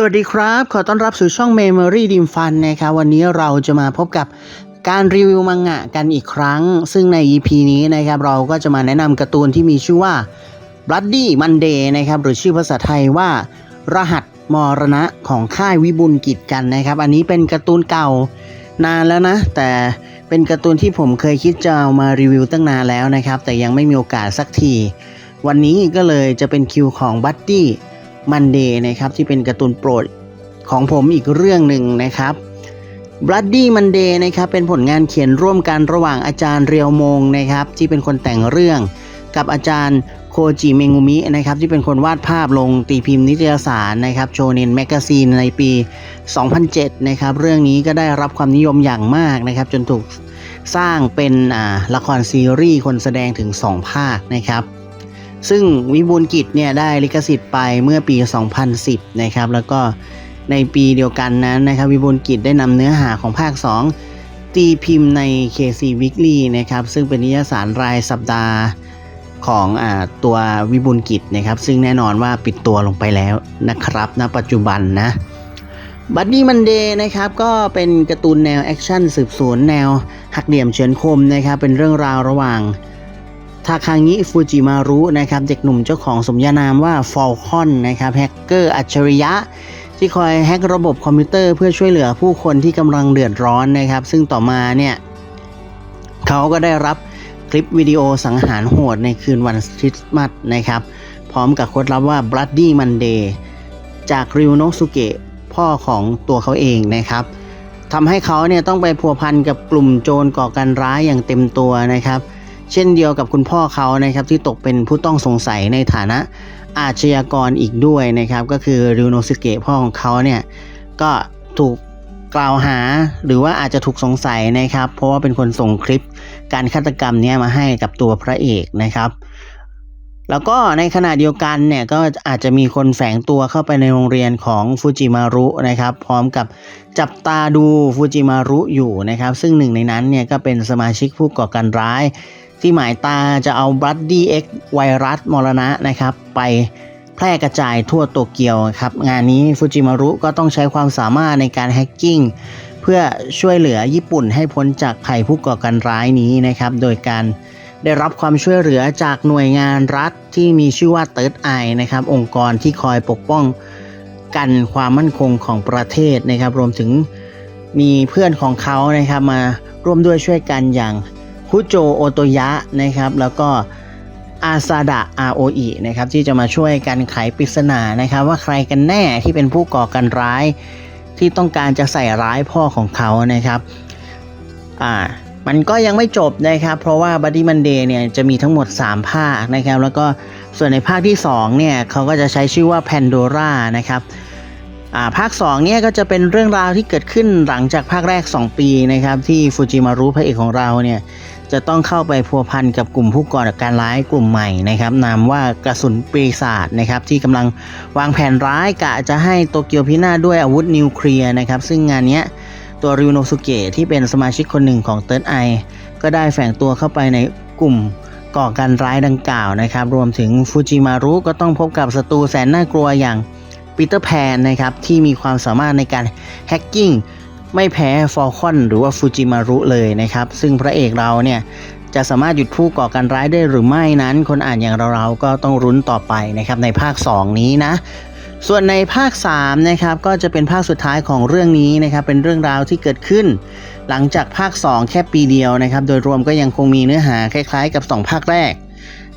สวัสดีครับ ขอต้อนรับสู่ช่อง Memory Dim Fun นะครับวันนี้เราจะมาพบกับการรีวิวมังงะกันอีกครั้ง ซึ่งใน EP นี้นะครับเราก็จะมาแนะนำการ์ตูนที่มีชื่อว่า Bloody Monday นะครับหรือชื่อภาษาไทยว่า รหัสมรณะของค่ายวิบุญกิจกันนะครับ อันนี้เป็นการ์ตูนเก่านานแล้วนะ แต่เป็นการ์ตูนที่ผมเคยคิดจะเอามารีวิวตั้งนานแล้วนะครับ แต่ยังไม่มีโอกาสสักที วันนี้ก็เลยจะเป็นคิวของ Buddy มันเดย์นะครับที่เป็นการ์ตูนโปรดของผมอีกเรื่องหนึ่งนะครับ Bloody Monday นะครับเป็นผลงานเขียนร่วมกันระหว่างอาจารย์เรียวมงนะครับที่เป็นคนแต่งเรื่อง กับอาจารย์โคจิเมงุมินะครับที่เป็นคนวาดภาพลงตีพิมพ์นิตยสารนะครับโชเนนแมกกาซีนในปี 2007 นะครับเรื่องนี้ก็ได้รับความนิยมอย่างมากนะครับจนถูกสร้างเป็นละครซีรีส์คนแสดงถึง 2 ภาคนะครับ ซึ่งวิบูลกิจเนี่ยได้ลิขสิทธิ์ไปเมื่อปี 2010 นะครับ แล้วก็ในปีเดียวกันนั้นนะครับวิบูลกิจได้นำเนื้อหาของภาค 2 ตีพิมพ์ใน KC Weekly นะครับ ซึ่งเป็นนิยสารรายสัปดาห์ของอตัววิบูลกิจนะครับ ซึ่งแน่นอนว่าปิดตัวลงไปแล้วนะครับณปัจจุบันนะบัดดี้มันเดย์นะครับก็เป็นการ์ตูนแนวแอคชั่นสืบสวนแนวหักเหลี่ยมเฉือนคมนะครับเป็นเรื่องราวระหว่าง ทาคางิฟูจิมารุนะครับเด็กหนุ่มเจ้าของสมญานามว่าฟอลคอนนะครับแฮกเกอร์อัจฉริยะ ที่คอยแฮกระบบคอมพิวเตอร์เพื่อช่วยเหลือผู้คนที่กำลังเดือดร้อนนะครับ ซึ่งต่อมาเนี่ยเขาก็ได้รับคลิปวิดีโอสังหารโหดในคืนวันคริสต์มาสนะครับ พร้อมกับโค้ดลับว่า Bloody Monday จากริวโนสุเกะพ่อของตัวเขาเองนะครับทำให้เขาเนี่ยต้องไปพัวพันกับกลุ่มโจรก่อการร้ายอย่างเต็มตัวนะครับ เช่นเดียวกับคุณพ่อเขานะครับที่ตกเป็นผู้ต้องสงสัยในฐานะอาชญากรอีกด้วยนะครับ ก็คือริวโนสุเกะพ่อของเขาเนี่ยก็ถูกกล่าวหาหรือว่าอาจจะถูกสงสัยนะครับ เพราะว่าเป็นคนส่งคลิปการฆาตกรรมนี้มาให้กับตัวพระเอกนะครับ แล้วก็ในขณะเดียวกันเนี่ยก็อาจจะมีคนแฝงตัวเข้าไปในโรงเรียนของฟูจิมารุนะครับ พร้อมกับจับตาดูฟูจิมารุอยู่นะครับ ซึ่งหนึ่งในนั้นเนี่ยก็เป็นสมาชิกผู้ก่อการร้าย ที่หมายตาจะเอาบัตดี้เอ็กไวรัสมรณะนะครับ ไปแพร่กระจายทั่วโตเกียวครับ งานนี้ฟูจิมารุก็ต้องใช้ความสามารถในการแฮกกิ้งเพื่อช่วยเหลือญี่ปุ่นให้พ้นจากภัยผู้ก่อการร้ายนี้นะครับ โดยการได้รับความช่วยเหลือจากหน่วยงานรัฐที่มีชื่อว่าเติร์ดไอนะครับ องค์กรที่คอยปกป้องกันความมั่นคงของประเทศนะครับ รวมถึงมีเพื่อนของเขานะครับมาร่วมด้วยช่วยกันอย่าง คุโจโอโตยะนะครับแล้วก็อาซาดะอาโออินะครับที่จะมาช่วยกันไขปริศนานะครับ ว่าใครกันแน่ที่เป็นผู้ก่อการร้าย ที่ต้องการจะใส่ร้ายพ่อของเขานะครับอ่ามันก็ยังไม่จบนะครับ เพราะว่า Buddy Monday เนี่ยจะมีทั้งหมด 3 ภาคนะครับ แล้วก็ส่วนในภาคที่2เนี่ยเขาก็จะใช้ชื่อว่า Pandora นะครับอ่าภาค2เนี่ยก็จะเป็นเรื่องราวที่เกิดขึ้นหลังจากภาคแรก 2 ปีนะครับ ที่ฟูจิมารุพระเอกของเราเนี่ย จะต้องเข้าไปพัวพันกับกลุ่มผู้ก่อการร้ายกลุ่มใหม่นะครับนามว่ากระสุนปีศาจนะครับที่กำลังวางแผนร้ายกะจะให้โตเกียวพินาศด้วยอาวุธนิวเคลียร์นะครับซึ่งงานนี้ตัวริวโนสุเกะที่เป็นสมาชิกคนหนึ่งของเติร์ดไอก็ได้แฝงตัวเข้าไปในกลุ่มก่อการร้ายดังกล่าวนะครับ รวมถึงฟูจิมารุก็ต้องพบกับศัตรูแสนน่ากลัวอย่างปีเตอร์แพนนะครับที่มีความสามารถในการแฮกกิ้ง ไม่แพ้ฟอลคอนหรือว่าฟูจิมารุเลยนะครับ ซึ่งพระเอกเราเนี่ยจะสามารถหยุดผู้ก่อการร้ายได้หรือไม่นั้น คนอ่านอย่างเราๆก็ต้องรุ้นต่อไปนะครับในภาค 2 นี้นะส่วนในภาค3นะครับก็จะเป็นภาคสุดท้ายของเรื่องนี้นะครับเป็นเรื่องราวที่เกิดขึ้น หลังจากภาค 2 แค่ปีเดียวนะครับโดยรวมก็ยังคงมีเนื้อหาคล้ายๆ กับ 2 ภาคแรก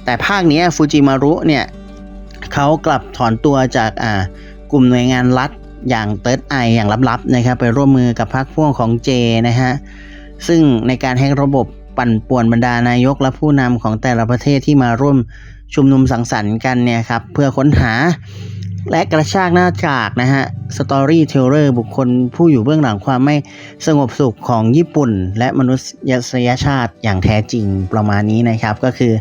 แต่ภาคนี้ฟูจิมารุเนี่ยเขากลับถอนตัวจากอ่ากลุ่มหน่วยงานรัฐ อย่างเติร์ดไออย่างลับๆนะครับไปร่วมมือกับพรรคพวกของเจนะฮะซึ่งในการแฮกระบบปั่นป่วนบรรดานายกและผู้นำของแต่ละประเทศที่มาร่วมชุมนุมสังสรรค์กันเนี่ยครับเพื่อค้นหาและกระชากหน้าจากนะฮะสตอรี่เทเลอร์บุคคลผู้อยู่เบื้องหลังความไม่สงบสุขของญี่ปุ่น และมนุษยชาติอย่างแท้จริงประมาณนี้นะครับก็คือ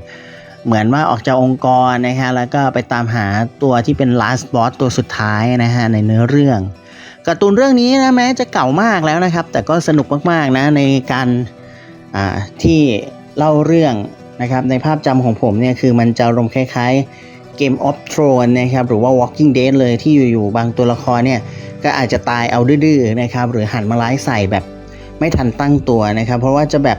เหมือนว่าออกจากองค์กรนะฮะแล้วก็ไปตามหาตัวที่เป็น last boss ตัวสุดท้ายนะฮะในเนื้อเรื่องการ์ตูนเรื่องนี้นะแม้จะเก่ามากแล้วนะครับ แต่ก็สนุกมากๆนะในการที่เล่าเรื่องนะครับในภาพจำของผมเนี่ยคือมันจะรมคล้ายๆ Game of Thrones นะครับหรือว่า Walking Dead เลยที่อยู่ๆบางตัวละครเนี่ยก็อาจจะตายเอาดื้อๆนะครับหรือหันมาไล่ใส่แบบไม่ทันตั้งตัวนะครับ เพราะว่าจะแบบ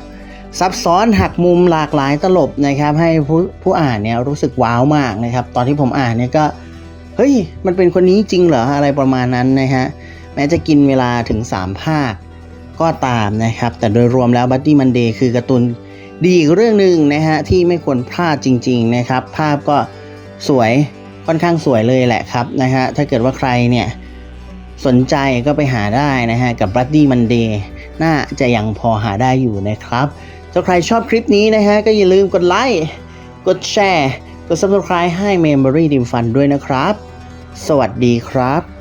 ซับซ้อนหักมุมหลากหลายตลบนะครับให้ผู้ผู้อ่านเนี่ยรู้สึกว้าวมากนะครับ ตอนที่ผมอ่านเนี่ยก็เฮ้ยมันเป็นคนนี้จริงเหรออะไรประมาณนั้นนะฮะแม้จะกินเวลาถึง 3 ภาคก็ตามนะครับ แต่โดยรวมแล้ว b u d d y Monday คือการ์ตูนดีอีกเรื่องหนึ่งนะฮะที่ไม่ควรพลาดจริง ๆนะครับ ภาพก็สวยค่อนข้างสวยเลยแหละครับนะฮะถ้าเกิดว่าใครเนี่ยสนใจก็ไปหาได้นะฮะกับ b u d d y Monday น่าจะยังพอหาได้อยู่นะครับ ถ้าใครชอบคลิปนี้นะฮะ ก็อย่าลืมกดไลค์ กดแชร์ กด subscribe ให้ Memory Dim Fun ด้วยนะครับ สวัสดีครับ